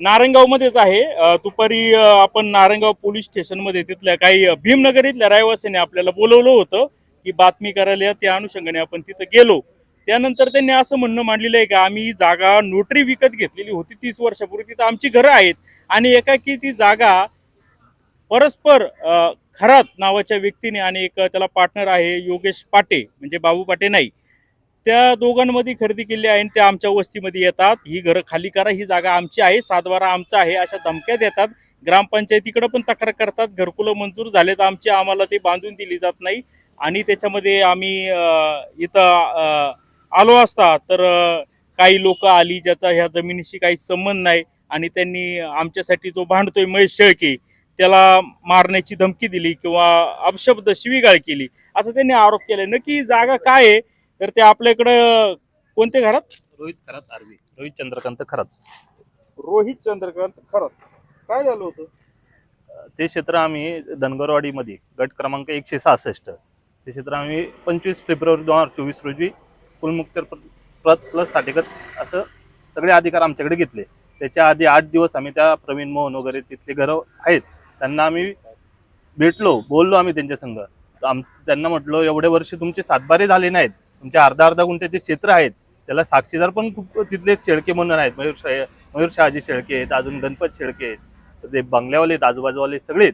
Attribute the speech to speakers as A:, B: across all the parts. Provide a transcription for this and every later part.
A: नारायणगावमध्येच आहे. दुपारी आपण नारायणगाव पोलीस स्टेशनमध्ये तिथल्या काही भीमनगर इथल्या रहिवासीने आपल्याला बोलवलं होतं की बातमी करायला त्या अनुषंगाने आपण तिथं गेलो. त्यानंतर त्यांनी असं म्हणणं मांडलेलं आहे का आम्ही जागा नोटरी विकत घेतलेली होती. तीस वर्षापूर्वी तिथं आमची घरं आहेत आणि एकाकी ती जागा परस्पर खरात नावाच्या व्यक्तीने आणि एक त्याला पार्टनर आहे योगेश पाटे म्हणजे बाबू पाटे नाही. त्या दोघांमध्ये खरेदी केली आहे आणि त्या आमच्या वस्तीमध्ये येतात. ही घरं खाली करा ही जागा आमची आहे सातबारा आमचा आहे अशा धमक्या देतात. ग्रामपंचायतीकडे पण तक्रार करतात घरकुलं मंजूर झालेत आमची आम्हाला ते बांधून दिली जात नाही. आणि त्याच्यामध्ये आम्ही इथं आलो असता तर काही लोक आली ज्याचा ह्या जमिनीशी काही संबंध नाही आणि त्यांनी आमच्यासाठी जो भांडतोय महेश शेळके त्याला मारण्याची धमकी दिली किंवा अपशब्द शिवीगाळ केली असं त्यांनी आरोप केला. नक्की जागा काय आहे? तर ते आपल्याकडं कोणत्या घरात?
B: रोहित खरात आरवी. रोहित चंद्रकांत खरात.
A: रोहित चंद्रकांत खरं काय झालं होतं?
B: ते क्षेत्र आम्ही धनगरवाडीमध्ये गट क्रमांक एकशे सहासष्ट. ते क्षेत्र आम्ही पंचवीस फेब्रुवारी दोन हजार चोवीस रोजी कुलमुक्तर प्रत प्लस साठेगत असं सगळे अधिकार आमच्याकडे घेतले. त्याच्या आधी आठ दिवस आम्ही त्या प्रवीण मोहन वगैरे तिथले घरं आहेत. त्यांना आम्ही भेटलो बोललो आम्ही त्यांच्या संघ आम त्यांना म्हटलो एवढे वर्ष तुमचे सातबारे झाले नाहीत. तुमच्या अर्धा अर्धा गुंठ्याचे क्षेत्र आहेत त्याला साक्षीदार पण खूप तिथले शेळके म्हणून आहेत. मयूर शा मयूर शहाजी शेळके आहेत अजून गणपत शेळके आहेत ते बंगल्यावाले आहेत आजूबाजूवाले सगळे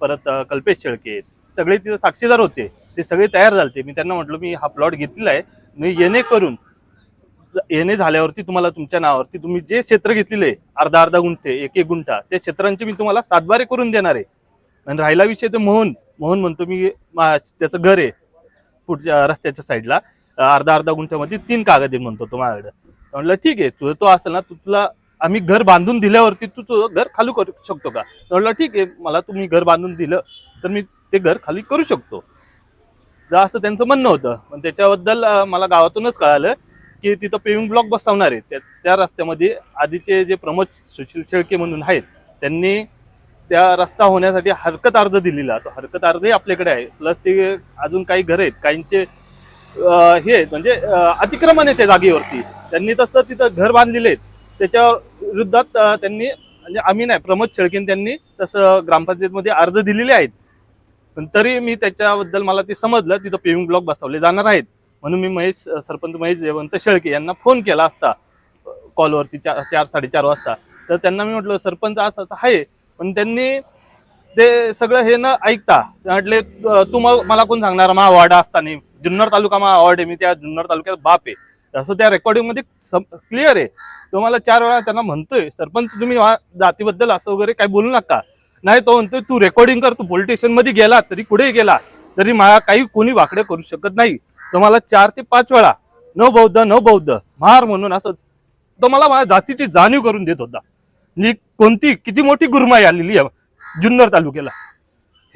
B: परत कल्पेश शेळके आहेत. सगळे तिथे साक्षीदार होते. ते सगळे तयार झाले मी त्यांना म्हटलं मी हा प्लॉट घेतलेला आहे. मी येणे करून येणे झाल्यावरती तुम्हाला तुमच्या नावावरती तुम्ही जे क्षेत्र घेतलेले आहे, अर्धा अर्धा गुंठे एक एक गुंठा त्या क्षेत्रांचे मी तुम्हाला सातबारे करून देणार आहे. आणि राहिला विषय ते मोहन. मोहन म्हणतो मी मा- त्याचं घर आहे. पुढच्या रस्त्याच्या साईडला अर्धा अर्धा गुंठ्यामध्ये तीन कागद म्हणतो तो माझ्याकडे. म्हटलं ठीक आहे तुझं तो असेल ना तुला आम्ही घर बांधून दिल्यावरती तू तुझं घर खाली करू शकतो का? म्हटलं ठीक आहे मला तुम्ही घर बांधून दिलं तर मी ते घर खाली करू शकतो. जर असं त्यांचं म्हणणं होतं. पण त्याच्याबद्दल मला गावातूनच कळालं की तिथं पेविंग ब्लॉक बसवणार आहे. त्या त्या रस्त्यामध्ये आधीचे जे प्रमोद सुशील शेळके म्हणून आहेत त्यांनी त्या रस्ता होण्यासाठी हरकत अर्ज दिलेला. तो हरकत अर्जही आपल्याकडे आहे. प्लस ते अजून काही घर आहेत. काहींचे हे आहेत, म्हणजे अतिक्रमण आहे त्या जागेवरती. त्यांनी तसं तिथं घर बांधलेले आहेत. त्याच्या विरुद्धात त्यांनी म्हणजे आम्ही नाही प्रमोद शेळकेन त्यांनी तसं ग्रामपंचायतमध्ये अर्ज दिलेले आहेत. पण तरी मी त्याच्याबद्दल मला ते समजलं. तिथं पेविंग ब्लॉक बसवले जाणार आहेत. म्हणून मी महेश सरपंच महेश जयवंत शेळके यांना फोन केला असता. कॉलवरती चार चार साडेचार वाजता. तर त्यांना मी म्हटलं सरपंच असं असं आहे. पण त्यांनी ते सगळं हे न ऐकता म्हटले तू मग मला कोण सांगणार? मा वाडा असताना. जुन्नर तालुका मा वॉर्ड आहे मी त्या जुन्नर तालुक्यात बाप आहे. असं त्या रेकॉर्डिंगमध्ये क्लिअर आहे. तो मला चार वेळा त्यांना म्हणतोय सरपंच तुम्ही जातीबद्दल असं वगैरे काही बोलू नका. नाही तो म्हणतोय तू रेकॉर्डिंग कर तू पोलीस गेला तरी कुठे गेला? तरी मला काही कोणी वाकडे करू शकत नाही. तो मला चार ते पाच वेळा न बौद्ध न बौद्ध महार म्हणून असं. तो मला माझ्या जातीची जाणीव करून देत होता. म्हणजे आणि कोणती किती मोठी गुरमाई आलेली आहे जुन्नर तालुक्याला.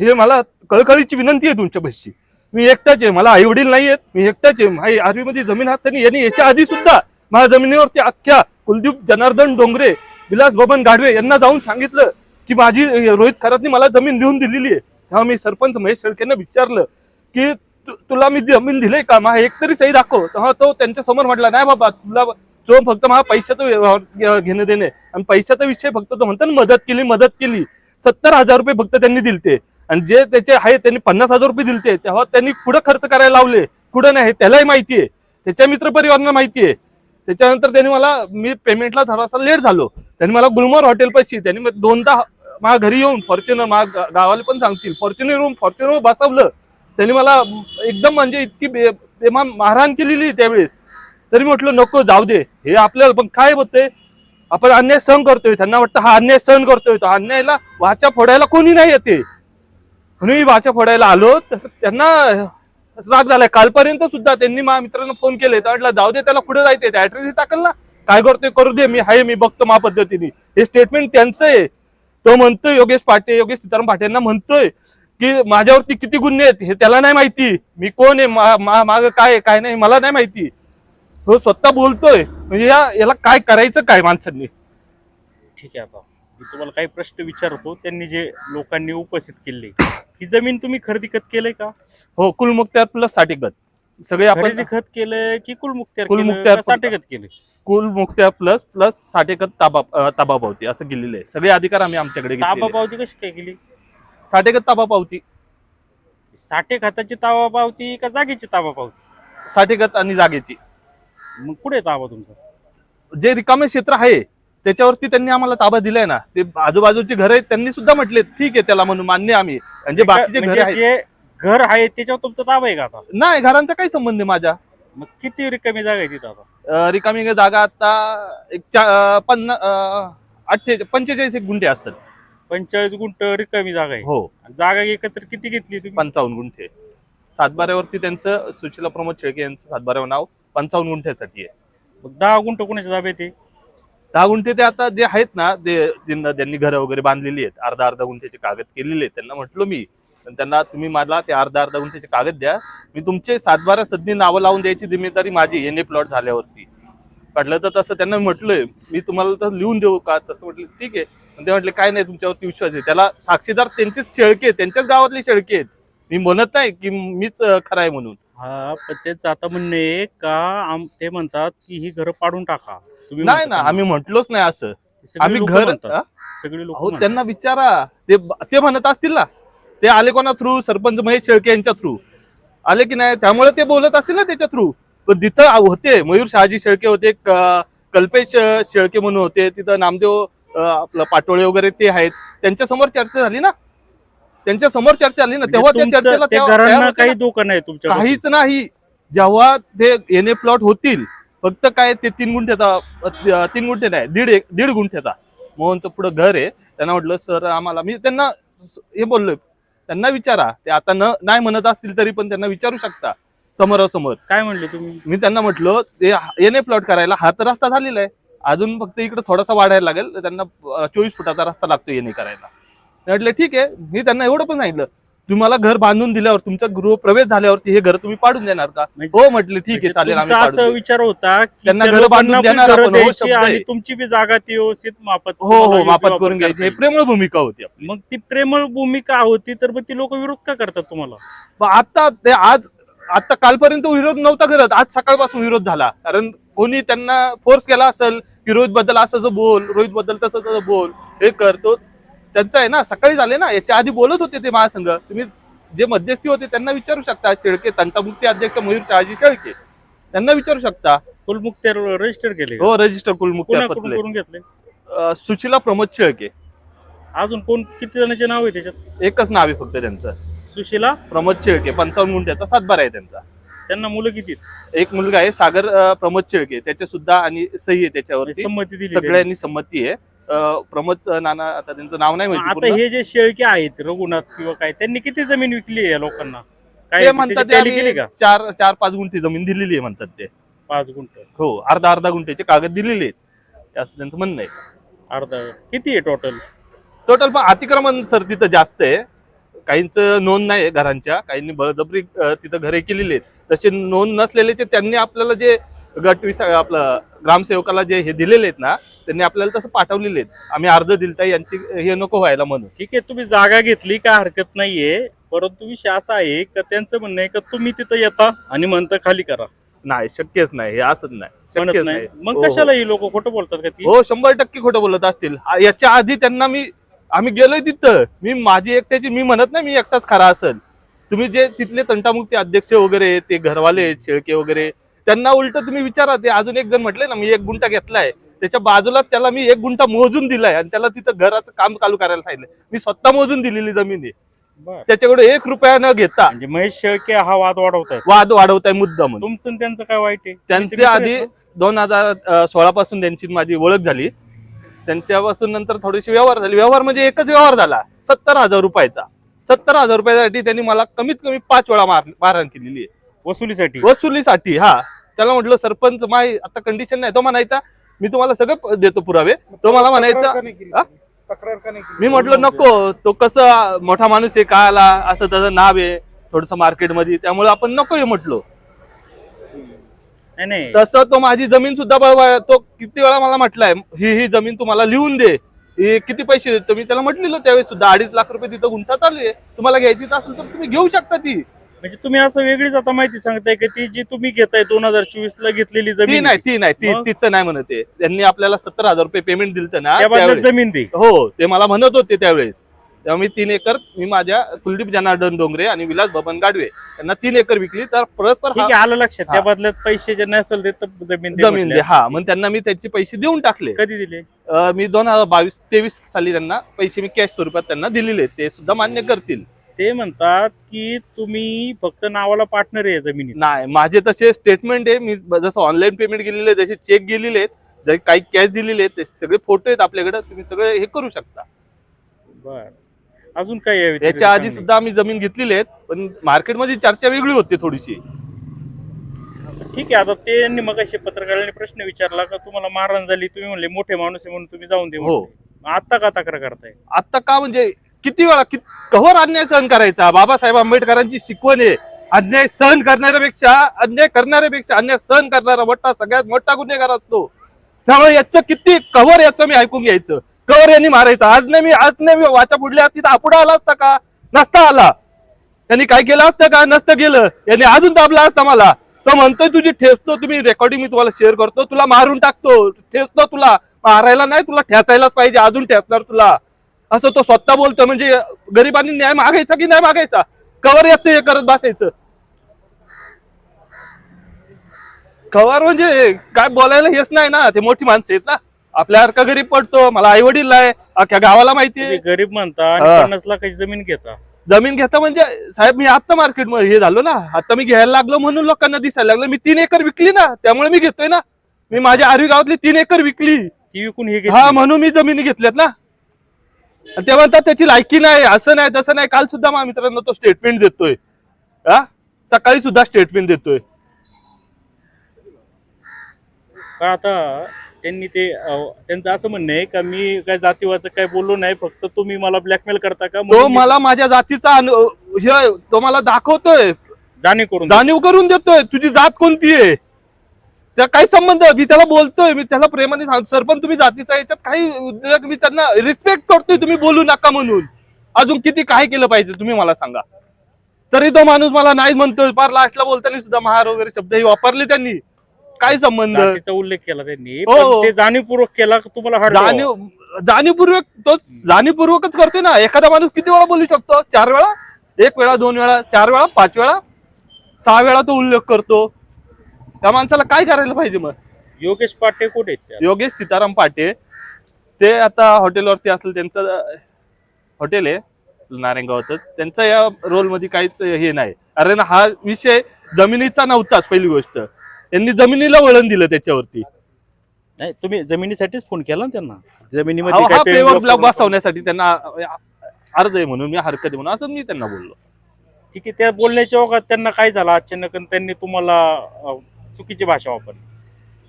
B: हे मला कळकळीची विनंती आहे तुमच्या पैशी मी एकटाच आहे मला आई वडील नाही आहेत मी एकटाच आहे. माझी आर्मीमध्ये जमीन हात त्यांनी यांनी याच्या आधी सुद्धा माझ्या जमिनीवरती अख्ख्या कुलदीप जनार्दन डोंगरे विलास बबन गाढवे यांना जाऊन सांगितलं की माझी रोहित खरातनी मला जमीन देऊन दिलेली आहे. तेव्हा मी सरपंच महेश शेळकेंना विचारलं की तुला मी जमीन दिले का? मला एक तरी सही दाखव. तेव्हा तो त्यांच्यासमोर म्हटला नाही बाबा तुला जो फक्त मला पैशाचं व्यवहार घेणं देणे आणि पैशाचा विषय फक्त तो म्हणतो ना मदत केली मदत केली. सत्तर हजार रुपये फक्त त्यांनी दिलते. आणि जे त्याचे आहे त्यांनी पन्नास हजार रुपये दिलते. तेव्हा त्यांनी कुठं खर्च करायला लावले? कुठं नाही? त्यालाही माहिती आहे. त्याच्या मित्रपरिवारांना माहिती आहे. त्याच्यानंतर त्यांनी मला मी पेमेंटला थोडासा लेट झालो. त्यांनी मला गुलमोर हॉटेल त्यांनी दोनदा माझ्या घरी येऊन फॉर्च्युनर मा गावाला पण सांगतील. फॉर्च्युनर येऊन फॉर्च्युनर बसवलं. त्यांनी मला एकदम म्हणजे इतकी बे बेमान मारहाण केलेली त्यावेळेस. तरी म्हटलं नको जाऊ दे. हे आपल्याला पण काय होतंय? आपण अन्याय सहन करतोय. त्यांना वाटतं हा अन्याय सहन करतोय. तो अन्यायाला वाचा फोडायला कोणी नाही येते. म्हणून मी वाचा फोडायला आलो तर त्यांना राग झालाय. कालपर्यंत सुद्धा त्यांनी माझ्या मित्रांना फोन केले. तर म्हटलं जाऊ दे त्याला कुठे जायचंय? त्या ऍड्रेस टाकल ना. काय करतोय? करू दे. मी आहे मी बघतो मा पद्धतीने. हे स्टेटमेंट त्यांचं आहे तो म्हणतोय योगेश पाटे योगेश सीताराम पाटे यांना म्हणतोय की माझ्यावरती किती गुन्हे आहेत? हे त्याला नाही माहिती. मी कोण आहे? मा- मा- मागं काय आहे, काय नाही? मला नाही माहिती. हो स्वतः बोलतोय म्हणजे या याला काय करायचं काय माणसांनी?
A: ठीक आहे आता मी तुम्हाला काही प्रश्न विचारतो त्यांनी जे लोकांनी उपस्थित केले ही जमीन तुम्ही खरेदी कत केलंय का?
B: हो कुलमुक्त्यार प्लससाठी गत सगळे आपण
A: खरेदी खत केलं की कुलमुक्त्यार
B: कुलमुक्त्यार
A: केलं का साठे खत केलं
B: कुल मुक्त्या प्लस प्लस साठ एकत ताबा अं, ताबा पावती असं केलेलं आहे सगळे अधिकार आम्ही आमच्याकडे
A: ताबा
B: घेतलेले.
A: पावती कशी काय केली?
B: साठ एकत ताबा पावती
A: साठे खताची ताबा पावती का जागेची ताबा पावती
B: साठ एकत आणि जागेची.
A: मग कुठे ताबा तुमचा?
B: जे रिकामे क्षेत्र आहे त्याच्यावरती त्यांनी आम्हाला ताबा दिलाय ना. ते आजूबाजूची घर आहेत त्यांनी सुद्धा म्हटले ठीक आहे त्याला म्हणून मान्य आम्ही. आणि जे बाकीचे घर
A: म्हणजे
B: आहेत
A: जे घर आहे त्याच्यावर तुमचा ताबा आहे का आता?
B: नाही घरांचा काही संबंध आहे माझ्या.
A: मग किती रिकामी जागा आहे तिथं आता?
B: अं, रिकामी जागा आता एक चा- पन्ना अं, अठ्ठे पंचेचाळीस एक गुंठे असतात.
A: पंचेचाळीस गुंठ रिकामी जागा आहे.
B: हो.
A: आणि जागा एकत्र किती घेतली तुम्ही?
B: पंचावन्न गुंठे. सातबाऱ्यावरती त्यांचं सुशीला प्रमोद शेळके यांचं सातबाऱ्यावर नाव पंचावन्न गुंठ्यासाठी आहे.
A: मग दहा गुंठ कोणाच्या ताब्यात आहे
B: दहा गुंठे ते आता जे आहेत ना ते ज्यांना- ज्यांनी घरं वगैरे बांधलेली आहेत अर्धा अर्धा गुंठ्याचे कागद केलेले आहेत त्यांना म्हटलो मी. पण त्यांना तुम्ही मला ते अर्धा अर्धा गुंठ्याचे कागद द्या. मी तुमचे सातबारा सदनी नावं लावून द्यायची जिम्मेदारी माझी एन ए प्लॉट झाल्यावरती. म्हटलं तर तसं त्यांना म्हटलंय मी तुम्हाला तर लिहून देऊ का? तसं म्हटलं ठीक आहे. पण ते म्हटले काय नाही तुमच्यावरती विश्वास आहे. त्याला साक्षीदार त्यांचेच शेळके आहेत त्यांच्याच गावातले शेळके आहेत. मी म्हणत नाही की मीच खरा आहे म्हणून.
A: हा पण तेच आता म्हणणं का आम- ते म्हणतात की ही घरं पाडून टाका. तुम्ही
B: नाही
A: म्हणता
B: ना आम्ही म्हटलोच नाही असं.
A: सगळे
B: आम्ही
A: लोकं
B: घर
A: म्हणतात.
B: हा?
A: सगळे लोक
B: त्यांना विचारा. ते ते म्हणत असतील ना. ते आले कोणा थ्रू सरपंच महेश शेळके यांच्या थ्रू आले की नाही? त्यामुळे ते बोलत असतील ना त्याच्या थ्रू पण तिथं आ- होते. मयूर शहाजी शेळके होते क- कल्पेश अं, शेळके म्हणून होते. तिथं नामदेव अं, आपलं पाटोळे वगैरे ते आहेत. त्यांच्यासमोर चर्चा झाली ना. त्यांच्यासमोर चर्चा झाली ना तेव्हा त्या चर्चेला तेव्हा-
A: काही. धोका नाही तुमच्या
B: काहीच नाही. जेव्हा ते एन ए प्लॉट होतील फक्त काय ते तीन गुंठ्याचा तीन गुंठे नाही दीड दीड गुंठ्याचा. मोहनचं पुढं घर आहे. त्यांना म्हटलं सर आम्हाला मी त्यांना हे बोललोय. त्यांना विचारा. ते आता न नाही म्हणत असतील तरी पण त्यांना विचारू शकता समोरासमोर.
A: काय म्हणले तुम्ही?
B: मी त्यांना म्हटलं ते एन ए प्लॉट करायला हा तर रस्ता झालेला आहे. अजून फक्त इकडे थोडासा वाढायला लागेल. त्यांना चोवीस फुटाचा रस्ता लागतो एन ए करायला. म्हटले ठीक आहे मी त्यांना एवढं पण सांगितलं तुम्हाला घर बांधून दिल्यावर तुमचा गृह प्रवेश झाल्यावरती हे घर तुम्ही पाडून देणार का
A: म्हणजे-
B: हो म्हटले ठीक आहे
A: म्हणजे
B: चालेल आम्ही पाडून
A: असं
B: देऊ.
A: विचार होता की
B: त्यांना
A: त्या
B: घरं बांधून देणार आपण, हो,
A: द्यायची
B: शब्द
A: आणि
B: आहे.
A: तुमची बी जागा ती व्यवस्थित मापत
B: हो हो
A: योग्य
B: मापात
A: वापर
B: करून घ्यायची
A: करता
B: हे
A: येईल.
B: प्रेमळ भूमिका होती आपली.
A: मग ती प्रेमळ भूमिका होती तर मग ती लोक विरोध का करतात तुम्हाला
B: पण आता ते आज आता कालपर्यंत विरोध नव्हता करत आज सकाळपासून विरोध झाला कारण कोणी त्यांना फोर्स केला असेल की रोहित बद्दल असं जो बोल रोहित बद्दल तसं तसं बोल हे कर तो त्यांचं आहे ना सकाळी झाले ना याच्या आधी बोलत होते ते महासंघ. तुम्ही जे मध्यस्थी होते त्यांना विचारू शकता शेळके तंटामुक्ती अध्यक्ष मयूर शहाजी शेळके. त्यांना विचारू शकता.
A: कुलमुक्त्यार रजिस्टर केले?
B: हो रजिस्टर कुलमुक्त्या
A: कोणाकडून
B: पतले
A: करून घेतले?
B: सुशीला प्रमोद शेळके.
A: अजून कोण किती जणांचे नाव आहे त्याच्यात?
B: एकच नाव आहे फक्त त्यांचं.
A: सुशीला?
B: प्रमोद शेळके पंचावन्न गुंठ्याचा सातबारा आहे त्यांचा.
A: त्यांना मुलं किती?
B: एक मुलगा आहे सागर प्रमोद शेळके. त्याचे सुद्धा आणि सही आहे त्याच्यावरती.
A: संमती दिली
B: सगळ्यांनी संमती आहे. प्रमोद नाना आता त्यांचं नाव नाही. माहिती
A: आता
B: पूर्ण.
A: हे जे शेळके आहेत रघुनाथ किंवा काय त्यांनी किती जमीन विकली आहे या लोकांना? काय
B: ते म्हणतात
A: त्याची
B: ते
A: tally केली
B: आम्ही
A: का?
B: चार चार पाच गुंठे जमीन दिलेली आहे म्हणतात ते.
A: पाच गुंठ.
B: हो अर्धा अर्धा गुंठ्याचे कागद दिलेले आहेत. असं त्यांचं म्हणणं आहे.
A: अर्धा. किती आहे टोटल
B: टोटल पण अतिक्रमण सर तिथं जास्त आहे. काहींचं नोंद नाही आहे घरांच्या. काहींनी बळजबरी अं, तिथं घरे केलेली आहेत. तसे नोंद नसलेले त्यांनी आपल्याला जे गट विसा आपलं ग्रामसेवकाला जे हे दिलेले आहेत ना त्यांनी आपल्याला तसं पाठवलेले आहेत. आम्ही अर्ज दिलता यांची हे नको व्हायला म्हणून.
A: ठीक आहे तुम्ही जागा घेतली काय हरकत नाहीये. परंतु विषय असा आहे का त्यांचं म्हणणं आहे का तुम्ही तिथं येता आणि म्हणता खाली करा?
B: नाही शक्यच नाही हे असंच नाही.
A: म्हणत
B: शक्यच
A: नाही.
B: नाही.
A: मग
B: हो, हो.
A: कशाला ही लोक खोटं बोलतात का ती?
B: हो शंभर टक्के खोटं बोलत असतील. आ- याच्या आधी त्यांना मी आम्ही गेलोय तिथं. मी माझी एकट्याची मी म्हणत नाही मी एकटाच खरा असेल. तुम्ही जे तिथले तंटामुक्ती अध्यक्ष वगैरे ते घरवाले शेळके वगैरे त्यांना उलट तुम्ही विचारा. ते अजून एक जण म्हटले ना मी एक गुंठा घेतलाय. त्याच्या बाजूला त्याला मी एक गुंठा मोजून दिलाय आणि त्याला तिथं घरात काम चालू करायला सांगितलं मी स्वतः मोजून दिलेली जमीन आहे. त्याच्याकडे एक रुपया न घेता
A: म्हणजे महेश शेळके हा वाद वाढवतायत.
B: वाद वाढवताय मुद्दा म्हणून.
A: तुमचं आणि त्यांचं काय वाईट आहे?
B: त्यांचे आधी दोन हजार सोळा पासून त्यांची माझी ओळख झाली. त्यांच्यापासून नंतर थोडीशी व्यवहार झाली. व्यवहार म्हणजे एकच व्यवहार झाला. सत्तर हजार रुपयाचा. सत्तर हजार रुपयासाठी त्यांनी मला कमीत कमी पाच वेळा मार मारहाण केलेली आहे?
A: वसुलीसाठी.
B: वसुलीसाठी हा. त्याला म्हटलं सरपंच माय आता कंडिशन नाही. तो म्हणायचा मी तुम्हाला सगळं देतो पुरावे. तो मला म्हणायचा? हा?
C: तक्रार का नाही केली?
B: मी म्हटलं नको तो कसं मोठा माणूस आहे काय आला असं त्याचं नाव आहे थोडस मार्केटमध्ये त्यामुळे आपण नको हे म्हटलो.
A: नाही नाही.
B: तसं तो माझी जमीन सुद्धा बळवा तो किती वेळा मला म्हटलाय ही ही जमीन तुम्हाला लिहून दे. हे किती पैसे देतो मी त्याला म्हटलेलं त्यावेळेस सुद्धा अडीच लाख रुपये तिथं गुंठा चालू आहे. तुम्हाला घ्यायची असेल तर तुम्ही घेऊ शकता ती.
A: म्हणजे तुम्ही असं वेगळीच आता माहिती सांगताय की ती जी तुम्ही घेताय दोन हजार चोवीस ला घेतलेली
B: ती
A: जमीन
B: नाही ती नाही ती
A: मग?
B: तिचं नाही म्हणत आहे त्यांनी आपल्याला सत्तर हजार रुपये पेमेंट दिलं ना
A: त्या बदल्यात
B: त्यावेळेस.
A: जमीन दे
B: हो ते मला म्हणत होते त्यावेळेस तेव्हा मी तीन एकर मी माझ्या कुलदीप जनार्दन डोंगरे आणि विलास बबन गाडवे यांना तीन एकर विकली तर परस्पर
A: ठीक
B: हा
A: आहे आलं लक्षात त्या
B: हा.
A: बदल्यात पैसे जे नसेल ते तर जमीन दे
B: जमीन दे. हा मग त्यांना मी त्याचे पैसे देऊन टाकले
A: कधी दिले
B: अं, मी दोन हजार बावीस तेवीस साली त्यांना पैसे मी कॅश स्वरूपात त्यांना दिलेले आहेत. ते सुद्धा मान्य करतील
A: ते म्हणतात की तुम्ही फक्त नावाला पार्टनर आहे या जमिनीत.
B: नाही माझे तसे स्टेटमेंट आहे. मी जसं ऑनलाईन पेमेंट गेलेले आहे, जसे चेक गेलेले आहेत काही कॅश दिलेले आहेत ते सगळे फोटो आहेत आपल्याकडे. तुम्ही सगळे हे करू शकता.
A: बर. अजून काय या व्यतिरिक्त
B: याच्या आधी? सुद्धा आम्ही जमीन घेतलेली आहेत पण मार्केटमध्ये चर्चा वेगळी होती थोडीशी.
A: ठीक आहे. आता त्यांनी मग असे पत्रकारांनी प्रश्न विचारला का तुम्हाला मारहाण झाली तुम्ही म्हणले मोठे माणूस आहे म्हणून तुम्ही जाऊन दे
B: हो.
A: आता का तक्रार करताय?
B: आता का म्हणजे किती वेळा कि कव्हर अन्याय सहन करायचा? बाबासाहेब आंबेडकरांची शिकवण आहे. अन्याय सहन करणाऱ्यापेक्षा अन्याय करणाऱ्यापेक्षा अन्याय सहन करणारा मोठा सगळ्यात मोठा गुन्हेगार असतो. त्यामुळे याचं किती कव्हर याचं मी ऐकून घ्यायचं. कव्हर यांनी मारायचं. आज नाही मी आज नाही मी वाचा पुढल्या तिथं आपुडा आला असता का? नसता आला. त्यांनी काय केलं असतं का? नसतं गेलं यांनी अजून दाबला असता मला. तो म्हणतोय तुझी ठेचतो तुम्ही रेकॉर्डिंग मी तुम्हाला शेअर करतो. तुला मारून टाकतो. ठेचतो तुला. मारायला नाही तुला ठेचायलाच पाहिजे. अजून ठेचणार तुला. असं तो स्वतः बोलतो म्हणजे गरिबांनी न्याय मागायचा की नाही मागायचा? कवर याचं हे करत बसायचं. कवर म्हणजे काय बोलायला हेच नाही ना ते मोठी माणसं आहेत ना. आपल्यासारखा गरीब पडतो मला आई वडील आहे अख्ख्या गावाला माहिती आहे.
A: तुम्ही गरीब म्हणता
B: हा.
A: पन्नास लाखाची जमीन घेता?
B: जमीन घेता म्हणजे साहेब मी आता मार्केटमध्ये हे झालो ना आता मी घ्यायला लागलो म्हणून लोकांना दिसायला लागलं. मी तीन एकर विकली ना त्यामुळे मी घेतोय ना. मी माझ्या आरवी गावातली तीन एकर विकली.
A: ती विकून हे
B: हा. म्हणून मी जमिनी घेतल्यात ना. ते म्हणतात त्याची लायकी नाही असं नाही तसं नाही. काल सुद्धा माझ्या मित्रांनो तो स्टेटमेंट देतोय. हा? सकाळी सुद्धा स्टेटमेंट देतोय.
A: का आता त्यांनी ते अं, त्यांचं असं म्हणणं आहे का मी काय जातीवाचं काय बोललो नाही फक्त तुम्ही मला ब्लॅकमेल करता का?
B: तो
A: म्हणून मी
B: मला माझ्या जातीचा अनु- हे तो मला दाखवतोय.
A: जाणीव करून
B: जाणीव करून देतोय. तुझी जात कोणती आहे? त्या काय संबंध? मी त्याला बोलतोय मी त्याला प्रेमाने सांगतो सर पण तुम्ही जातीचा याच्यात काही मी त्यांना रिस्पेक्ट करतोय तुम्ही बोलू नका म्हणून. अजून किती काय केलं पाहिजे तुम्ही मला सांगा. तरी तो माणूस मला नाही म्हणतोय. फार लास्टला बोलताना सुद्धा महार वगैरे शब्द हे वापरले त्यांनी. काय संबंध?
A: जातीचा उल्लेख केला त्यांनी.
B: हो.
A: ते जाणीवपूर्वक केला का तुम्हाला?
B: जाणीव जाणीवपूर्वक तो जाणीवपूर्वकच करते ना. एखादा माणूस किती वेळा बोलू शकतो? चार वेळा? एक वेळा दोन वेळा चार वेळा पाच वेळा? सहा वेळा तो उल्लेख करतो. त्या माणसाला काय करायला पाहिजे मग?
A: योगेश पाटे कुठे आहेत त्या?
B: योगेश सीताराम पाटे ते आता हॉटेलवरती असेल त्यांचं हॉटेल आहे नारायणगावातच त्यांचा या रोलमध्ये काहीच हे नाही. अरे ना हा विषय जमिनीचा नव्हताच पहिली गोष्ट. त्यांनी जमिनीला वळण दिलं त्याच्यावरती.
A: नाही तुम्ही जमिनीसाठीच फोन केला ना त्यांना? जमिनीमध्ये
B: हा
A: काय
B: पेवर
A: paving
B: ब्लॉक
A: block
B: बसवण्यासाठी त्यांना अर्ज आहे म्हणून मी हरकत आहे म्हणून असं मी त्यांना बोललो.
A: ठीक आहे त्या बोलण्याच्या ओघात त्यांना काय झालं? अचानक आणि त्यांनी तुम्हाला अं, चुकीची भाषा वापरली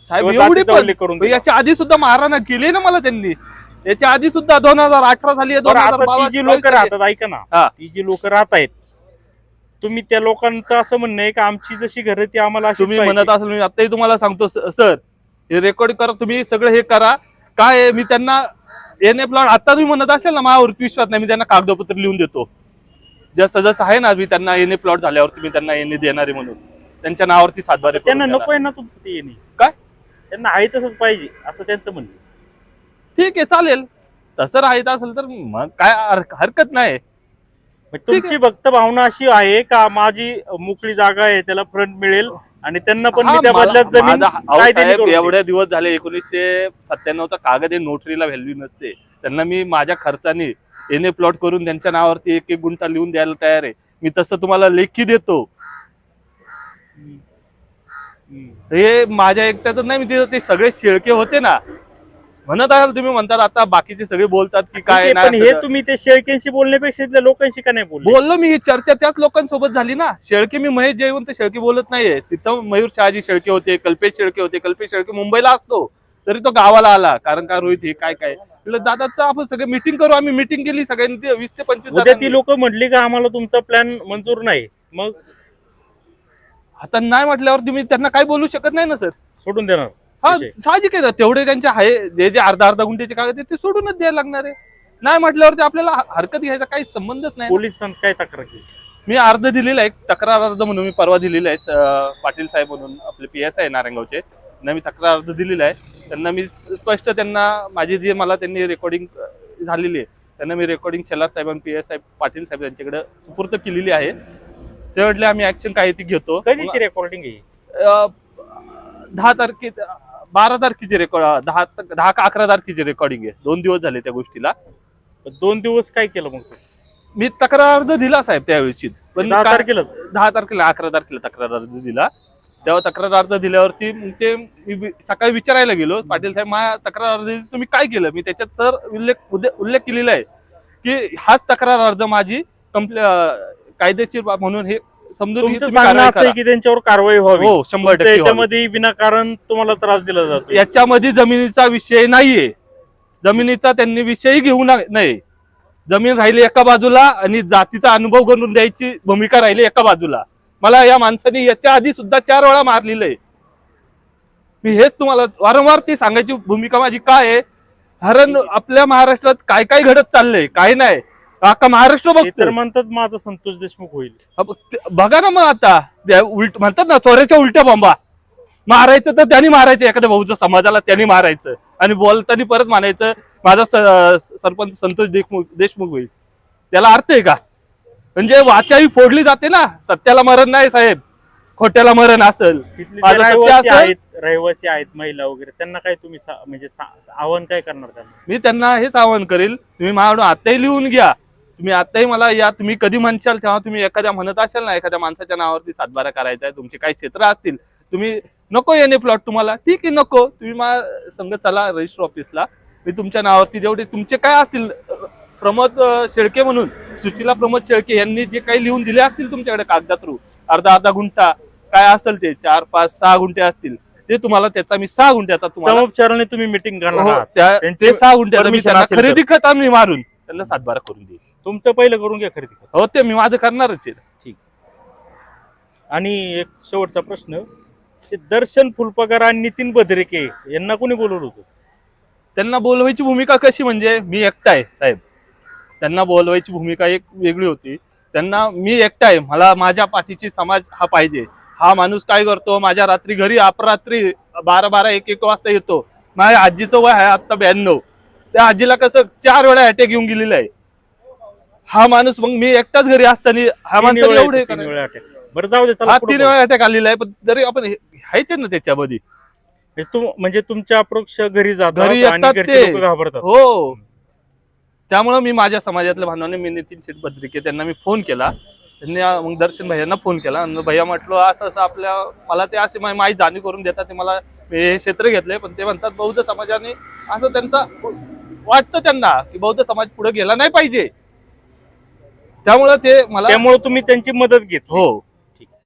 B: साहेब एवढी पण
A: करून.
B: याच्या आधी सुद्धा मारहाण केली ना मला त्यांनी याच्या आधी सुद्धा दोन हजार अठरा साली दोन हजार
A: जी लोक राहतात ऐका ना
B: हा.
A: ती जी लोक राहत आहेत तुम्ही त्या लोकांचं असं म्हणणं आहे का आमची जशी घर ती आम्हाला
B: तुम्ही. म्हणत असाल मी आताही तुम्हाला सांगतो सर हे रेकॉर्ड करा तुम्ही सगळं हे करा काय मी त्यांना एन ए प्लॉट आता तुम्ही म्हणत असेल ना माझ्यावरती विश्वास नाही मी त्यांना कागदपत्र लिहून देतो जसं जसं आहे ना मी त्यांना एन ए प्लॉट झाल्यावरती मी त्यांना एन ए देणार आहे म्हणून त्यांच्या नावावरती सातबारे
A: त्यांना. नको आहे ना तुमचं ते येणे
B: काय?
A: त्यांना आहे तसंच पाहिजे असं त्यांचं म्हणणं.
B: ठीक आहे चालेल तसं राहायचं असेल तर मग काय हर- हरकत नाही ठीक.
A: तुमची भक्त भावना अशी आहे का माझी मोकळी जागा आहे त्याला फ्रंट मिळेल आणि त्यांना पण मी
B: हा,
A: त्या
B: मला-
A: बदल्यात जमीन
B: माझा- अहो
A: कायद्याने
B: साहेब,
A: करून देईन.
B: एवढे दिवस झाले एकोणीसशे सत्त्याण्णवचा कागद आहे नोटरीला व्हॅल्यू नसते त्यांना मी माझ्या खर्चाने एन प्लॉट करून त्यांच्या नावावरती एक एक गुंठा लिहून द्यायला तयार आहे मी तसं तुम्हाला लेखी देतो. हे माझ्या एकट्याच नाही मी तिथं ते सगळे शेळके होते ना. म्हणत असाल तुम्ही म्हणतात आता बाकीचे सगळे बोलतात की काय
A: पण हे. तुम्ही ते शेळक्यांशी बोलण्यापेक्षा इथल्या लोकांशी का नाही बोलले?
B: बोललो मी ही चर्चा त्याच लोकांसोबत झाली ना. शेळके मी महेश जयवंत शेळके बोलत नाहीये. तिथं मयूर शहाजी शेळके होते कल्पेश शेळके होते. कल्पेश शेळके मुंबईला असतो. तरी तो गावाला आला. कारण का रोहित हे काय काय? म्हटलं दादाचं आपण सगळे मिटिंग करू. आम्ही मिटिंग केली सगळ्यांनी वीस ते पंचवीस.
A: ती लोक म्हटली का आम्हाला तुमचा प्लॅन मंजूर नाही. मग
B: आता नाही म्हटल्यावर तुम्ही त्यांना काही बोलू शकत नाही ना सर.
A: सोडून देणार.
B: हा
A: विषय.
B: साहजिक आहे ना तेवढे त्यांचे आहे जे जे अर्धा अर्धा गुंठेचे कागद आहेत ते सोडूनच द्यायला लागणार आहे. नाही म्हटल्यावरती आपल्याला ह- हरकत घ्यायचा काही संबंधच नाही
A: पोलिसांत काय तक्रार केली?
B: मी अर्ज दिलेला आहे तक्रार अर्ज म्हणून मी परवा दिलेला आहे अं, पाटील साहेब म्हणून आपले पी एस आहे नारायणगावचे. त्यांना मी तक्रार अर्ज दिलेला आहे. त्यांना मी स्पष्ट त्यांना माझी जी मला त्यांनी रेकॉर्डिंग झालेली आहे त्यांना मी रेकॉर्डिंग शेलार साहेब आणि पी एस साहेब पाटील साहेब यांच्याकडे सुपूर्त केलेली आहे. ते म्हटले आम्ही ऍक्शन काय ती घेतो.
A: कधीची रेकॉर्डिंग आहे
B: दहा तारखे बारा तारखेची रेकॉर्ड दहा दहा का अकरा तारखेची रेकॉर्डिंग आहे. दोन दिवस झाले त्या गोष्टीला.
A: दोन दिवस काय केलं मग?
B: मी तक्रार अर्ज दिला साहेब त्यावेळेस पण
A: दहा तारखेलाच?
B: दहा तारखेला अकरा तारखेला तक्रार अर्ज दिला. तेव्हा तक्रार अर्ज दिल्यावरती ते मी सकाळी विचारायला गेलो. पाटील साहेब माझ्या तक्रार अर्ज तुम्ही काय केलं? मी त्याच्यात सर उल्लेख उल्लेख केलेला आहे की हाच तक्रार अर्ज माझी कंप्ले कायदेशीर बा- म्हणून हे समजून
A: तुमचं सांगणं असं आहे. की त्यांच्यावर कारवाई व्हावी?
B: हो शंभर टक्के व्हावी.
A: याच्यामध्ये विनाकारण तुम्हाला त्रास दिला जातो.
B: याच्यामध्ये जमिनीचा विषय नाहीये. जमिनीचा त्यांनी विषयही घेऊ ना- नये जमीन राहिली एका बाजूला आणि जातीचा अनुभव करून द्यायची भूमिका राहिली एका बाजूला. मला या माणसाने याच्या आधी सुद्धा चार वेळा मारलेलं आहे मी हेच तुम्हाला वारंवार ती सांगायची भूमिका माझी काय आहे? कारण आपल्या महाराष्ट्रात काय काय घडत चाललंय? काय नाही. अख्खा महाराष्ट्र
A: ते तर
B: बघतो
A: म्हणतात माझा संतोष देशमुख होईल.
B: अब ते- बघा ना मग आता. त्या उलट म्हणतात ना चोऱ्याच्या उलट्या बॉम्बा मारायचं तर त्यांनी मारायचं एखाद्या भाऊच्या समाजाला त्यांनी मारायचं. आणि बोलताना परत म्हणायचं माझा स- सरपंच संतोष देशमुख देशमुख होईल. त्याला अर्थ आहे का? म्हणजे वाचाही फोडली जाते ना. सत्याला मरण नाही साहेब. खोट्याला मरण असेल.
A: तिथले जे
B: माझं सत्य
A: रहिवासी
B: असेल-
A: आहेत रहिवासी आहेत महिला वगैरे त्यांना काय तुम्ही सा- म्हणजे सा- आव्हान काय करणार त्यांना?
B: मी त्यांना हेच आवाहन करेल. तुम्ही माझ्याकडून आताही लिहून घ्या. तुम्ही आताही मला या तुम्ही कधी म्हणशाल तेव्हा तुम्ही एखाद्या म्हणत असाल ना एखाद्या माणसाच्या नावावरती सातबारा करायचा आहे तुमचे काही क्षेत्र असतील तुम्ही नको येणे प्लॉट तुम्हाला. ठीक आहे नको. तुम्ही मा संघ चला रजिस्टर ऑफिसला. मी तुमच्या नावावरती जेवढे तुमचे काय असतील प्रमोद शेळके म्हणून सुशीला प्रमोद शेळके यांनी जे काही लिहून दिले असतील तुमच्याकडे कागदा थ्रू अर्धा अर्धा गुंठा काय असेल ते चार पाच सहा गुंठे असतील ते तुम्हाला त्याचा मी सहा गुंठ्याचा तुम्हाला
A: तुम्ही मिटिंग करणार
B: हो, ते सहा गुंठ्याचा मी. खरेदी खत आम्ही मारून त्यांना सातबारा करून देईल.
A: तुमचं पहिलं करून घ्या खरेदी.
B: हो ते मी माझं करणारच आहे.
A: आणि एक शेवटचा प्रश्न ते दर्शन फुलपगार आणि नितीन बद्रिके यांना कोणी बोलवलं होतं?
B: त्यांना बोलवायची भूमिका कशी म्हणजे मी एकटा आहे साहेब. त्यांना बोलवायची भूमिका एक वेगळी होती. त्यांना मी एकटा आहे. मला माझ्या पाठीची समाज हा पाहिजे. हा माणूस काय करतो? माझ्या रात्री घरी अपरात्री बारा बारा एक एक वाजता येतो. माझ्या आजीचं वय आहे आता ब्याण्णव. त्या आजीला कसं चार वेळा अटॅक येऊन गेलेला आहे. हा माणूस मग मी एकटाच घरी असताना हा
A: वेळा
B: एवढे.
A: बरं जाऊ दे चला
B: हा
A: पुढं
B: तीन
A: बोलू.
B: वेळा अटॅक आलेला आहे पण तरी आपण हे- हायचे ना त्याच्यामध्ये.
A: म्हणजे तुम- म्हणजे तुमच्या अप्रोक्ष घरी जातात
B: घरी
A: आणि
B: येतात
A: घरचे
B: ते.
A: लोक घाबरतात.
B: हो. त्यामुळं मी माझ्या समाजातल्या बांधवांनी मी नितीन शेठ बद्रिके त्यांना मी फोन केला. त्यांनी मग दर्शन भैयांना फोन केला. आणि भैया म्हटलं असं असं आपल्या मला ते असे मा- माहिती जाणीव करून देतात ते मला मी हे क्षेत्र घेतले पण ते म्हणतात बौद्ध समाजाने असं त्यांचा वाटतं त्यांना की बौद्ध समाज पुढे गेला नाही पाहिजे. त्यामुळं ते मला
A: त्यामुळे तुम्ही त्यांची मदत घेतली.
B: हो.